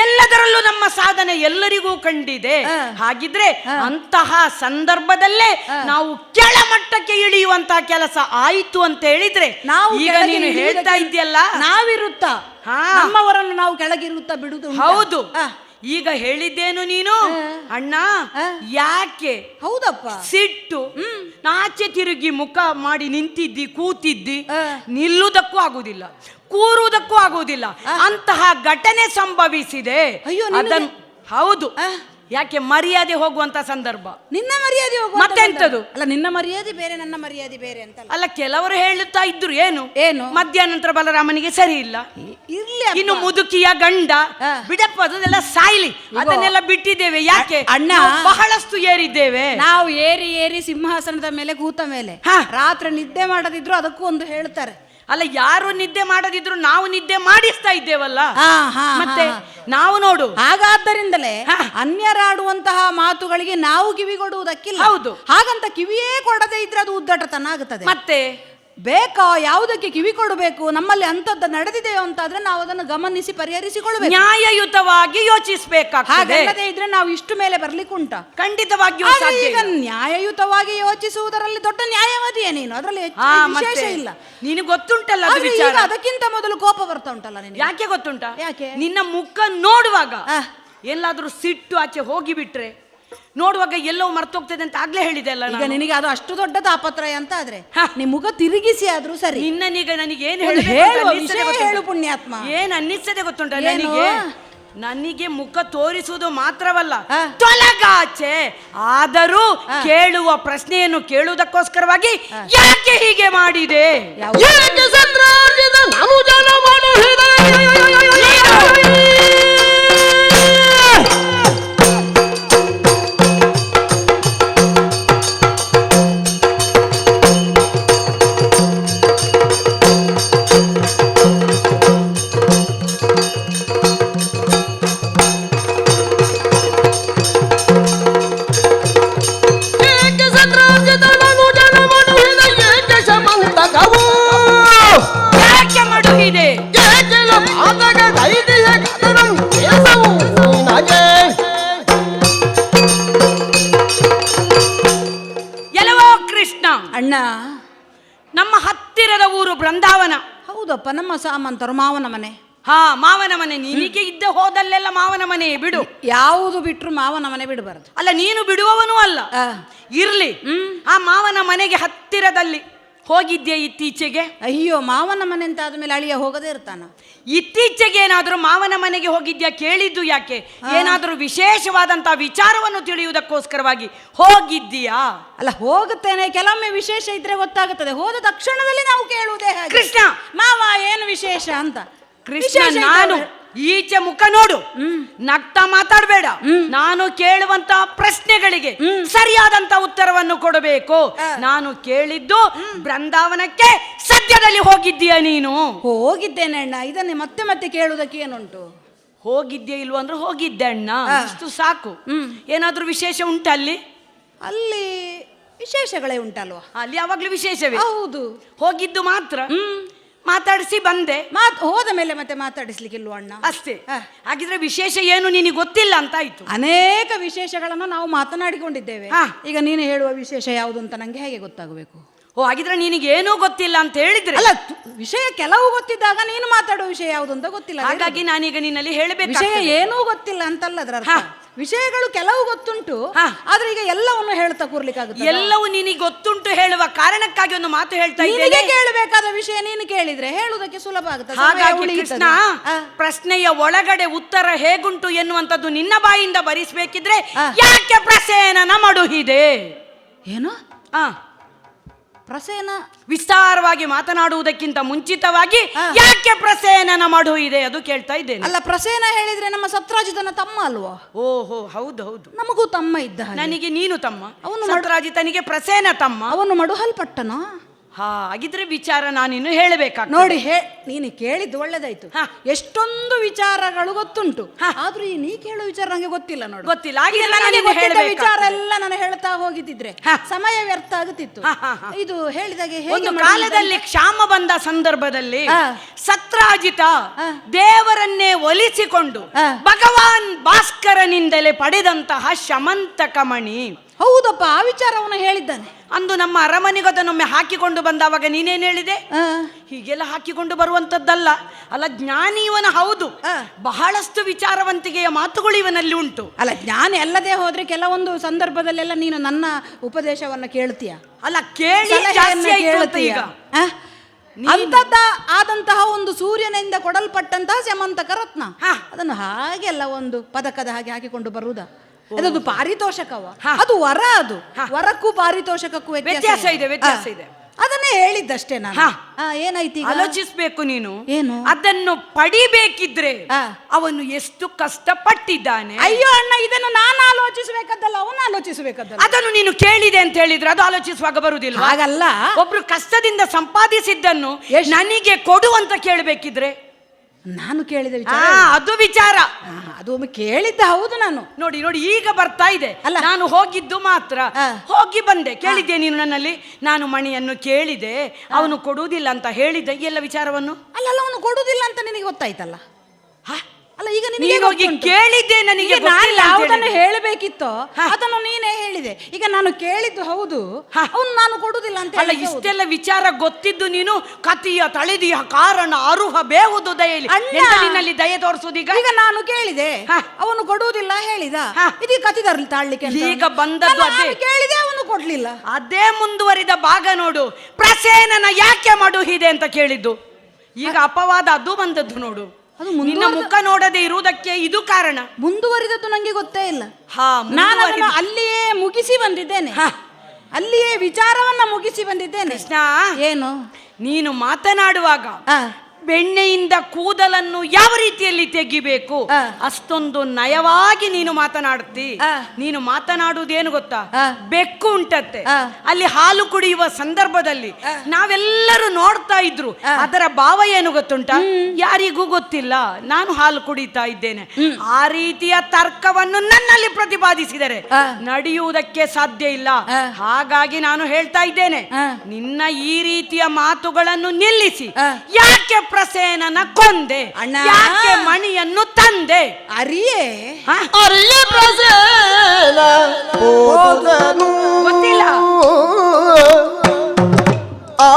ಎಲ್ಲದರಲ್ಲೂ ನಮ್ಮ ಸಾಧನೆ ಎಲ್ಲರಿಗೂ ಕಂಡಿದೆ. ಹಾಗಿದ್ರೆ ಅಂತಹ ಸಂದರ್ಭದಲ್ಲೇ ನಾವು ಕೆಳಮಟ್ಟಕ್ಕೆ ಇಳಿಯುವಂತಹ ಕೆಲಸ ಆಯಿತು ಅಂತ ಹೇಳಿದ್ರೆ ನಾವು ಈಗ ನೀನು ಹೇಳ್ತಾ ಇದ್ದೀಯಲ್ಲ? ನಾವಿರುತ್ತಾ. ನಮ್ಮವರನ್ನು ನಾವು ಕೆಳಗಿರುತ್ತಾ ಬಿಡುದು? ಹೌದು. ಈಗ ಹೇಳಿದ್ದೇನು ನೀನು? ಅಣ್ಣ ಯಾಕೆ ಹೌದಪ್ಪ. ಸಿಟ್ಟು ನಾಚೆ ತಿರುಗಿ ಮುಖ ಮಾಡಿ ನಿಂತಿದ್ದಿ ಕೂತಿದ್ದಿ. ನಿಲ್ಲುವುದಕ್ಕೂ ಆಗುವುದಿಲ್ಲ ಕೂರುವುದಕ್ಕೂ ಆಗುವುದಿಲ್ಲ ಅಂತಹ ಘಟನೆ ಸಂಭವಿಸಿದೆ. ಅದನ್ನು ಹೌದು. ಯಾಕೆ ಮರ್ಯಾದೆ ಹೋಗುವಂತ ಸಂದರ್ಭ ನಿನ್ನ ಮರ್ಯಾದೆ ಹೋಗುವ ಮತ್ತೆಂತದು? ಅಲ್ಲ ನಿನ್ನ ಮರ್ಯಾದೆ ಬೇರೆ ನನ್ನ ಮರ್ಯಾದೆ ಬೇರೆ ಅಂತ ಅಲ್ಲ ಕೆಲವರು ಹೇಳುತ್ತಾ ಇದ್ರು ಏನು ಏನು? ಮಧ್ಯಾಹ್ನಂತರ ಬಲರಾಮನಿಗೆ ಸರಿ ಇಲ್ಲ ಇರ್ಲಿ ಅಪ್ಪ. ಇನ್ನು ಮುದುಕಿಯ ಗಂಡ. ಬಿಡಪ್ಪ ಅದನ್ನೆಲ್ಲ ಸಾಯ್ಲಿ ಅದನ್ನೆಲ್ಲ ಬಿಟ್ಟಿದ್ದೇವೆ ಯಾಕೆ ಅಣ್ಣ. ನಾವು ಬಹಳಷ್ಟು ಏರಿದ್ದೇವೆ ನಾವು ಏರಿ ಏರಿ ಸಿಂಹಾಸನದ ಮೇಲೆ ಕೂತ ಮೇಲೆ ಹಾ. ರಾತ್ರಿ ನಿದ್ದೆ ಮಾಡದಿದ್ರು ಅದಕ್ಕೂ ಒಂದು ಹೇಳ್ತಾರೆ ಅಲ್ಲ ಯಾರು ನಿದ್ದೆ ಮಾಡದಿದ್ರು ನಾವು ನಿದ್ದೆ ಮಾಡಿಸ್ತಾ ಇದ್ದೇವಲ್ಲ? ಮತ್ತೆ ನಾವು ನೋಡು. ಹಾಗಾದ್ದರಿಂದಲೇ. ಅನ್ಯರಾಡುವಂತಹ ಮಾತುಗಳಿಗೆ ನಾವು ಕಿವಿ ಕೊಡುವುದಕ್ಕಿಲ್ಲ ಹೌದು. ಹಾಗಂತ ಕಿವಿಯೇ ಕೊಡದೇ ಇದ್ರೆ ಅದು ಉದ್ದಟತನ ಆಗುತ್ತದೆ. ಮತ್ತೆ? ಬೇಕಾ ಯಾವುದಕ್ಕೆ ಕಿವಿ ಕೊಡಬೇಕು? ನಮ್ಮಲ್ಲಿ ಅಂತದ್ದು ನಡೆದಿದೆಯೋ ಅಂತಾದ್ರೆ ನಾವು ಅದನ್ನು ಗಮನಿಸಿ ಪರಿಹರಿಸಿಕೊಳ್ಬೇಕು ನ್ಯಾಯಯುತವಾಗಿ ಯೋಚಿಸಬೇಕು ಹಾಗಲ್ಲದೆ ಇದ್ರೆ ನಾವು ಇಷ್ಟು ಮೇಲೆ ಬರ್ಲಿಕ್ಕುಂಟ ಖಂಡಿತವಾಗಿಯೂ ಆದ್ರೆ ಸಾಧ್ಯ ಈಗ ಇಲ್ಲ. ನ್ಯಾಯಯುತವಾಗಿ ಯೋಚಿಸುವುದರಲ್ಲಿ ದೊಡ್ಡ ನ್ಯಾಯವಾದಿಯೇ ನೀನು? ಅದರಲ್ಲಿ ಹೆಚ್ಚು ಹಾ, ವಿಶೇಷ ಇಲ್ಲ. ನೀನು ಗೊತ್ತುಂಟಲ್ಲ ಅದು ಆದ್ರೆ ಈಗ ವಿಚಾರ. ಅದಕ್ಕಿಂತ ಮೊದಲು ಕೋಪ ಬರ್ತಾ ಉಂಟಲ್ಲ ನಿನಗೆ? ಯಾಕೆ ಗೊತ್ತುಂಟ? ಯಾಕೆ? ನಿನ್ನ ಮುಖ ನೋಡುವಾಗ ಆ. ಎಲ್ಲಾದ್ರೂ ಸಿಟ್ಟು ಆಚೆ ಹೋಗಿ ಬಿಟ್ರೆ ನೋಡುವಾಗ ಎಲ್ಲವೂ ಮರ್ತೋಗ್ತದೆ ಅಂತ ಆಗ್ಲೇ ಹೇಳಿದೆ ಅಲ್ಲ ಈಗ ನಾನು. ನಿನಗೆ ಅದು ಅಷ್ಟು ದೊಡ್ಡ ತಾಪತ್ರಯ ಅಂತ ಆದ್ರೆ ನಿಮ್ಮ ನೀ ಮುಖ ತಿರುಗಿಸಿ ಆದ್ರೂ ಸರಿ. ನಿನ್ನನೀಗ ನನಗೆ ಏನು ಒಂದು ವಿಷಯ ಹೇಳು ಪುಣ್ಯಾತ್ಮ. ಏನ್ ಅನ್ನಿಸ್ತದೆ ಗೊತ್ತುಂಟ ಏನು? ನನಗೆ? ನನಗೆ ಮುಖ ತೋರಿಸುವುದು ಮಾತ್ರವಲ್ಲ. ಆ. ತೊಲಗಾಚೆ. ಆದರೂ ಕೇಳುವ ಪ್ರಶ್ನೆಯನ್ನು ಕೇಳುವುದಕ್ಕೋಸ್ಕರವಾಗಿ ಯಾಕೆ ಹೀಗೆ ಮಾಡಿದೆ? ಯಾವ- ನಾನು ಜನ ಮಾಡು ಸಾಮಂತರು ಮಾವನ ಮನೆ. ಹಾ ಮಾವನ ಮನೆ. ನೀನಿಗೆ ಇದ್ದ ಹೋದಲ್ಲೆಲ್ಲ ಮಾವನ ಮನೆ ಬಿಡು. ಯಾವುದು ಬಿಟ್ಟರು ಮಾವನ ಮನೆ ಬಿಡಬಾರದು. ಅಲ್ಲ ನೀನು ಬಿಡುವವನು ಅಲ್ಲ. ಇರ್ಲಿ. ಆ ಮಾವನ ಮನೆಗೆ ಹತ್ತಿರದಲ್ಲಿ. ಹೋಗಿದ್ಯಾ ಇತ್ತೀಚೆಗೆ? ಅಯ್ಯೋ ಮಾವನ ಮನೆ ಅಂತ ಆದ್ಮೇಲೆ ಅಳಿಯ ಹೋಗದೇ ಇರ್ತಾನ. ಇತ್ತೀಚೆಗೆ ಏನಾದ್ರೂ ಮಾವನ ಮನೆಗೆ ಹೋಗಿದ್ಯಾ ಕೇಳಿದ್ದು ಯಾಕೆ? ಏನಾದ್ರೂ ವಿಶೇಷವಾದಂತಹ ವಿಚಾರವನ್ನು ತಿಳಿಯುವುದಕ್ಕೋಸ್ಕರವಾಗಿ ಹೋಗಿದ್ದೀಯಾ? ಅಲ್ಲ ಹೋಗುತ್ತೇನೆ. ಕೆಲವೊಮ್ಮೆ ವಿಶೇಷ ಇದ್ರೆ ಗೊತ್ತಾಗುತ್ತದೆ. ಹೋದ ತಕ್ಷಣದಲ್ಲಿ ನಾವು ಕೇಳುವುದೇ. ಕೃಷ್ಣ! ಮಾವ ಏನು ವಿಶೇಷ ಅಂತ? ಕೃಷ್ಣ ನಾನು ಈಚೆ ಮುಖ ನೋಡು. ನಗ್ತಾ ಮಾತಾಡಬೇಡ. ನಾನು ಕೇಳುವಂತ ಪ್ರಶ್ನೆಗಳಿಗೆ ಸರಿಯಾದಂತ ಉತ್ತರವನ್ನು ಕೊಡಬೇಕು. ನಾನು ಕೇಳಿದ್ದು ಬೃಂದಾವನಕ್ಕೆ ಸದ್ಯದಲ್ಲಿ ಹೋಗಿದ್ದೀಯ ನೀನು? ಹೋಗಿದ್ದೇನೆ ಅಣ್ಣ. ಇದನ್ನೇ ಮತ್ತೆ ಮತ್ತೆ ಕೇಳುವುದಕ್ಕೆ ಏನುಂಟು? ಹೋಗಿದ್ಯಾ ಇಲ್ವೋ ಅಂದ್ರೆ ಹೋಗಿದ್ದೆ ಅಣ್ಣ. ಅಷ್ಟು ಸಾಕು. ಏನಾದ್ರೂ ವಿಶೇಷ ಉಂಟ ಅಲ್ಲಿ? ಅಲ್ಲಿ ವಿಶೇಷಗಳೇ ಉಂಟಲ್ವ? ಅಲ್ಲಿ ಯಾವಾಗ್ಲೂ ವಿಶೇಷವೇ? ಹೌದು. ಹೋಗಿದ್ದು ಮಾತ್ರ? ಮಾತಾಡಿಸಿ ಬಂದೆ. ಮಾತು ಹೋದ ಮೇಲೆ ಮತ್ತೆ ಮಾತಾಡಿಸ್ಲಿಕ್ಕಿಲ್ವ ಅಣ್ಣ? ಅಷ್ಟೇ. ಹಾಗಿದ್ರೆ ವಿಶೇಷ ಏನು ನಿನಗೆ ಗೊತ್ತಿಲ್ಲ ಅಂತ ಆಯ್ತು. ಅನೇಕ ವಿಶೇಷಗಳನ್ನು ನಾವು ಮಾತನಾಡಿಕೊಂಡಿದ್ದೇವೆ. ಈಗ ನೀನು ಹೇಳುವ ವಿಶೇಷ ಯಾವುದು ಅಂತ ನಂಗೆ ಹೇಗೆ ಗೊತ್ತಾಗಬೇಕು? ಓ ಹಾಗಿದ್ರೆ ನಿನಗೆ ಏನೂ ಗೊತ್ತಿಲ್ಲ ಅಂತ ಹೇಳಿದ್ರೆ? ಅಲ್ಲ ವಿಷಯ ಕೆಲವು ಗೊತ್ತಿದ್ದಾಗ ನೀನು ಮಾತಾಡುವ ವಿಷಯ ಯಾವುದು ಅಂತ ಗೊತ್ತಿಲ್ಲ. ಹಾಗಾಗಿ ನಾನೀಗ ನಿನ್ನಲ್ಲಿ ಹೇಳಬೇಕು ವಿಷಯ ಏನೂ ಗೊತ್ತಿಲ್ಲ ಅಂತಲ್ಲ ಅದರ. ವಿಷಯಗಳು ಕೆಲವು ಗೊತ್ತುಂಟು. ಆದ್ರೆ ಈಗ ಎಲ್ಲವನ್ನು ಹೇಳ್ತಾ ಕೂರ್ಲಿಕ್ಕಾಗುತ್ತೆ ಎಲ್ಲವೂ ನಿನಗೆ ಗೊತ್ತುಂಟು ಹೇಳುವ ಕಾರಣಕ್ಕಾಗಿ ಒಂದು ಮಾತು ಹೇಳ್ತಾ ಇದ್ದೇನೆ ಕೇಳಬೇಕಾದ ವಿಷಯ ನೀನು ಕೇಳಿದ್ರೆ ಹೇಳುವುದಕ್ಕೆ ಸುಲಭ ಆಗುತ್ತೆ ಹಾಗಾಗಿ. ಕೃಷ್ಣ ಪ್ರಶ್ನೆಯ ಒಳಗಡೆ ಉತ್ತರ ಹೇಗುಂಟು ಎನ್ನುವಂಥದ್ದು ನಿನ್ನ ಬಾಯಿಂದ ಬರಿಸಬೇಕಿದ್ರೆ. ಯಾಕೆ ಪ್ರಸೇನನ ಮಡುಹಿದೆ ಏನು ಆ ಪ್ರಸೇನ. ವಿಸ್ತಾರವಾಗಿ ಮಾತನಾಡುವುದಕ್ಕಿಂತ ಮುಂಚಿತವಾಗಿ. ಯಾಕೆ ಪ್ರಸೇನನ ಮಡು ಇದೆ ಅದು ಕೇಳ್ತಾ ಇದ್ದೇನೆ. ಅಲ್ಲ ಪ್ರಸೇನ ಹೇಳಿದ್ರೆ ನಮ್ಮ ಸತ್ರಾಜಿತನ ತಮ್ಮ ಅಲ್ವಾ? ಓಹೋ ಹೌದು ಹೌದು. ನಮಗೂ ತಮ್ಮ ಇದ್ದ. ನನಗೆ ನೀನು ತಮ್ಮ. ಅವನು ಸತ್ರಾಜಿತನಿಗೆ ಪ್ರಸೇನ ತಮ್ಮ. ಅವನು ಮಡುಹಲ್ಪಟ್ಟನ? ಹಾ ಹಾಗಿದ್ರೆ ವಿಚಾರ ನಾನಿನ್ನು ಹೇಳಬೇಕಾಗ ನೋಡಿ ಹೇ ನೀನು ಕೇಳಿದ್ದು ಒಳ್ಳೇದಾಯ್ತು ಹಾ. ಎಷ್ಟೊಂದು ವಿಚಾರಗಳು ಗೊತ್ತುಂಟು. ಆದ್ರೂ ಈ ನೀ ಕೇಳೋ ವಿಚಾರ ನನಗೆ ಗೊತ್ತಿಲ್ಲ ನೋಡಿ ಗೊತ್ತಿಲ್ಲ ಹಾಗಿದ್ರೆ ನನಗೆ ನಾನಿನ್ನು ಗೊತ್ತಿದ್ದ ಹೇಳಬೇಕಾಗ್ತದೆ. ವಿಚಾರ ಎಲ್ಲ ನಾನು ಹೇಳ್ತಾ ಹೋಗಿದ್ದಿದ್ರೆ ಹಾ. ಸಮಯ ವ್ಯರ್ಥ ಆಗುತ್ತಿತ್ತು ಹಾ, ಹಾ, ಹಾ. ಇದು ಹೇಳಿದಾಗೆ ಹೇಗೆ ಒಂದು ಮಾಡಿದ್ದು ಕಾಲದಲ್ಲಿ ಕ್ಷಾಮ ಬಂದ ಸಂದರ್ಭದಲ್ಲಿ ಆ. ಸತ್ರಾಜಿತ ಆ. ದೇವರನ್ನೇ ಒಲಿಸಿಕೊಂಡು ಆ. ಭಗವಾನ್ ಭಾಸ್ಕರನಿಂದಲೇ ಪಡೆದಂತಹ ಶಮಂತಕ ಮಣಿ ಹೌದಪ್ಪ ಆ ವಿಚಾರವನ್ನು ಹೇಳಿದ್ದಾನೆ. ಅಂದು ನಮ್ಮ ಅರಮನೆಗೆ ಅದನ್ನೊಮ್ಮೆ ಹಾಕಿಕೊಂಡು ಬಂದವಾಗ ನೀನೇನ್ ಹೇಳಿದೆ? ಹೀಗೆಲ್ಲ ಹಾಕಿಕೊಂಡು ಬರುವಂತದ್ದಲ್ಲ. ಅಲ್ಲ ಜ್ಞಾನಿ ಇವನ ಹೌದು. ಬಹಳಷ್ಟು ವಿಚಾರವಂತಿಕೆಯ ಮಾತುಗಳು ಇವನಲ್ಲಿ ಉಂಟು. ಅಲ್ಲ ಜ್ಞಾನ ಅಲ್ಲದೆ ಹೋದ್ರೆ ಕೆಲವೊಂದು ಸಂದರ್ಭದಲ್ಲೆಲ್ಲ ನೀನು ನನ್ನ ಉಪದೇಶವನ್ನ ಕೇಳ್ತೀಯ? ಅಲ್ಲ ಕೇಳಿ ಅಂತದ್ದ ಈಗ? ಅಂಥದ್ದ ಆದಂತಹ ಒಂದು ಸೂರ್ಯನಿಂದ ಕೊಡಲ್ಪಟ್ಟಂತಹ ಸ್ಯಮಂತಕ ರತ್ನ. ಅದನ್ನು ಹಾಗೆಲ್ಲ ಒಂದು ಪದಕದ ಹಾಗೆ ಹಾಕಿಕೊಂಡು ಬರುವುದ? ಅದೊಂದು ಪಾರಿತೋಷಕವ. ಅದು ವರ ಅದು. ವರಕ್ಕೂ ಪಾರಿತೋಷಕಕ್ಕೂ ವ್ಯತ್ಯಾಸ ಇದೆ, ವ್ಯತ್ಯಾಸ ಇದೆ. ಅದನ್ನೇ ಹೇಳಿದ್ದಷ್ಟೇ ನಾನು ಏನಾಯ್ತು ಆಲೋಚಿಸ್ಬೇಕು ನೀನು ಏನು? ಅದನ್ನು ಪಡಿಬೇಕಿದ್ರೆ. ಅವನು ಎಷ್ಟು ಕಷ್ಟಪಟ್ಟಿದ್ದಾನೆ ಅಯ್ಯೋ ಅಣ್ಣ ಇದನ್ನು ನಾನು ಆಲೋಚಿಸಬೇಕದ್ದಲ್ಲ ಅವನು ಆಲೋಚಿಸಬೇಕದ್ದಲ್ಲ ಅದನ್ನು ನೀನು ಕೇಳಿದೆ ಅಂತ ಹೇಳಿದ್ರೆ ಅದು ಆಲೋಚಿಸುವಾಗ ಬರುವುದಿಲ್ಲ ಹಾಗಲ್ಲ ಒಬ್ರು ಕಷ್ಟದಿಂದ ಸಂಪಾದಿಸಿದ್ದನ್ನು? ನನಗೆ ಕೊಡು ಅಂತ ಕೇಳಬೇಕಿದ್ರೆ ನಾನು ಕೇಳಿದ ಆ ವಿಚಾರ ಅದು ವಿಚಾರ. ಆ, ಅದು ಒಮ್ಮೆ ಕೇಳಿದ್ದ ಹೌದು ನಾನು. ನೋಡಿ ನೋಡಿ ಈಗ ಬರ್ತಾ ಇದೆ. ಅಲ್ಲ. ನಾನು ಹೋಗಿದ್ದು ಮಾತ್ರ. ಆ. ಹೋಗಿ ಬಂದೆ. ಕೇಳಿದ್ದೆ ನೀನು ನನ್ನಲ್ಲಿ? ನಾನು ಮಣಿಯನ್ನು ಕೇಳಿದೆ. ಅವನು ಕೊಡುವುದಿಲ್ಲ ಅಂತ ಹೇಳಿದ್ದ. ಈ ಎಲ್ಲ ವಿಚಾರವನ್ನು? ಅಲ್ಲಲ್ಲ ಅವನು ಕೊಡುವುದಿಲ್ಲ ಅಂತ ನಿನಗೆ ಗೊತ್ತಾಯ್ತಲ್ಲ? ಅಲ್ಲ ಈಗ ನಿನಗೆ ನೀನು ಹೋಗಿ ಗೊತ್ತುಂಟು. ಕೇಳಿದ್ದೆ ನನಗೆ ಈಗ ನಾನು ಗೊತ್ತಿಲ್ಲ ಅಂತ ಯಾವುದನ್ನು ಹೇಳಿದೆ. ಹೇಳಬೇಕಿತ್ತೋ. ಅದನ್ನು ನೀನೇ ಹೇಳಿದೆ ಈಗ ನಾನು ಕೇಳಿದ್ದು ಹೌದು ಹಾ. ಅವನು ನಾನು ಕೊಡುದಿಲ್ಲ ಅಂತ ಅಲ್ಲ ಹೇಳಿದ್ದು ಹೌದು. ಇಷ್ಟೆಲ್ಲ ವಿಚಾರ ಗೊತ್ತಿದ್ದು ನೀನು ಕತಿಯ ತಳೆದಿಯ ಕಾರಣ ಅರುಹ ಬೇಹುದು ದಯೆಯಲ್ಲಿ ಅಣ್ಣ. ಎಂತ ನಿನ್ನಲ್ಲಿ ದಯೆ ತೋರಿಸುವುದೀಗ ಈಗ ನಾನು ಕೇಳಿದೆ ಹಾ. ಅವನು ಕೊಡುವುದಿಲ್ಲ ಹೇಳಿದ ಹಾ. ಇದೀಗ ಕತಿದಾರ ತರ್ಲಿ ತಾಳ್ಲಿಕ್ಕೆ ಅಂತ. ಈಗ ಬಂದದ್ದು ನಾನು ಅದೇ. ಕೇಳಿದೆ ಅವನು ಕೊಡ್ಲಿಲ್ಲ ಅದೇ ಮುಂದುವರಿದ ಭಾಗ ನೋಡು ಪ್ರಸೇನನ ಯಾಕೆ ಮಾಡು ಹಿದೆ ಅಂತ ಕೇಳಿದ್ದು ಈಗ ಅಪವಾದ ಅದು ಬಂದದ್ದು ನೋಡು ನಿನ್ನ ಮುಖ ನೋಡದೆ ಇರುವುದಕ್ಕೆ ಇದು ಕಾರಣ. ಮುಂದುವರಿದದ್ದು ನಂಗೆ ಗೊತ್ತೇ ಇಲ್ಲ. ಹಾ ನಾನು ಅದನ್ನು ಅಲ್ಲಿಯೇ ಮುಗಿಸಿ ಬಂದಿದ್ದೇನೆ. ಹಾ. ಅಲ್ಲಿಯೇ ವಿಚಾರವನ್ನ ಮುಗಿಸಿ ಬಂದಿದ್ದೇನೆ. ಕೃಷ್ಣ. ಏನು? ನೀನು ಮಾತನಾಡುವಾಗ ಬೆಣ್ಣೆಯಿಂದ ಕೂದಲನ್ನು ಯಾವ ರೀತಿಯಲ್ಲಿ ತೆಗಿಬೇಕು? ಅಷ್ಟೊಂದು ನಯವಾಗಿ ನೀನು ಮಾತನಾಡುತ್ತಿ. ನೀನು ಮಾತನಾಡುವುದೇನು ಗೊತ್ತಾ? ಬೆಕ್ಕು ಉಂಟತ್ತೆ ಅಲ್ಲಿ ಹಾಲು ಕುಡಿಯುವ ಸಂದರ್ಭದಲ್ಲಿ ನಾವೆಲ್ಲರೂ ನೋಡ್ತಾ ಇದ್ರು. ಅದರ ಭಾವ ಏನು ಗೊತ್ತುಂಟ? ಯಾರಿಗೂ ಗೊತ್ತಿಲ್ಲ. ನಾನು ಹಾಲು ಕುಡಿತಾ ಇದ್ದೇನೆ. ಆ ರೀತಿಯ ತರ್ಕವನ್ನು ನನ್ನಲ್ಲಿ ಪ್ರತಿಪಾದಿಸಿದರೆ ನಡೆಯುವುದಕ್ಕೆ ಸಾಧ್ಯ ಇಲ್ಲ. ಹಾಗಾಗಿ ನಾನು ಹೇಳ್ತಾ ಇದ್ದೇನೆ. ನಿನ್ನ ಈ ರೀತಿಯ ಮಾತುಗಳನ್ನು ನಿಲ್ಲಿಸಿ. ಯಾಕೆ ಪ್ರಸೇನನ ಕೊಂದೆ. ಅಣ್ಣ. ಯಾಕೆ ಮಣಿಯನ್ನು ತಂದೆ? ಅರಿಯೇ. ಹ? ಅರಿಯ ಪ್ರಸೇನ. ಗೊತ್ತಿಲ್ಲ. ಆ,